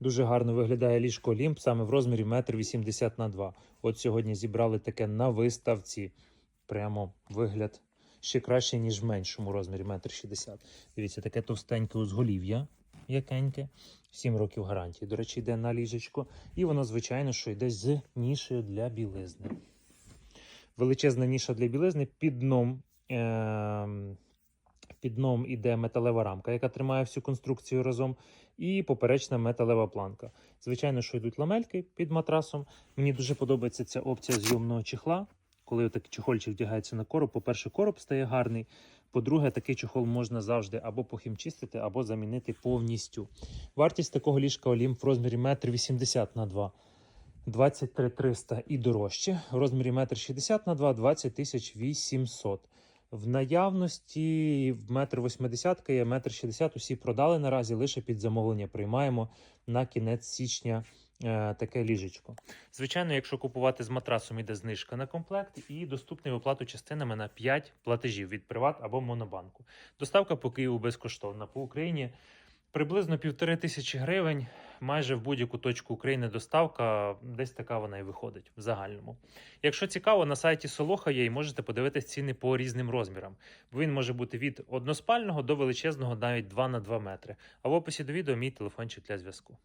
Дуже гарно виглядає ліжко Олімп саме в розмірі 1,80 м на 2 От сьогодні зібрали таке на виставці. Прямо вигляд ще краще, ніж в меншому розмірі 1,60 м. Дивіться, таке товстеньке узголів'я, якеньке. 7 років гарантії. До речі, йде на ліжечко. І воно, звичайно, що йде з нішею для білизни. Величезна ніша для білизни під дном. Е- під дном іде металева рамка, яка тримає всю конструкцію разом, і поперечна металева планка. Звичайно, що йдуть ламельки під матрасом. Мені дуже подобається ця опція зйомного чехла. Коли такий чехольчик вдягається на короб, по-перше, короб стає гарний. По-друге, такий чехол можна завжди або похімчистити, або замінити повністю. Вартість такого ліжка Олімп в розмірі 1,80 м на 2 23 300 і дорожче. В розмірі 1,60 на 2 20 800. В наявності в 1,80 м є 1,60 м. Усі продали наразі, лише під замовлення приймаємо на кінець січня е, таке ліжечко. Звичайно, якщо купувати з матрасом, іде знижка на комплект і доступний оплату частинами на 5 платежів від Приват або Монобанку. Доставка по Києву безкоштовна. По Україні приблизно півтори тисячі гривень. Майже в будь-яку точку України доставка, десь така вона і виходить в загальному. Якщо цікаво, на сайті Солоха є і можете подивитись ціни по різним розмірам. Він може бути від односпального до величезного навіть 2 на 2 метри. А в описі до відео мій телефончик для зв'язку.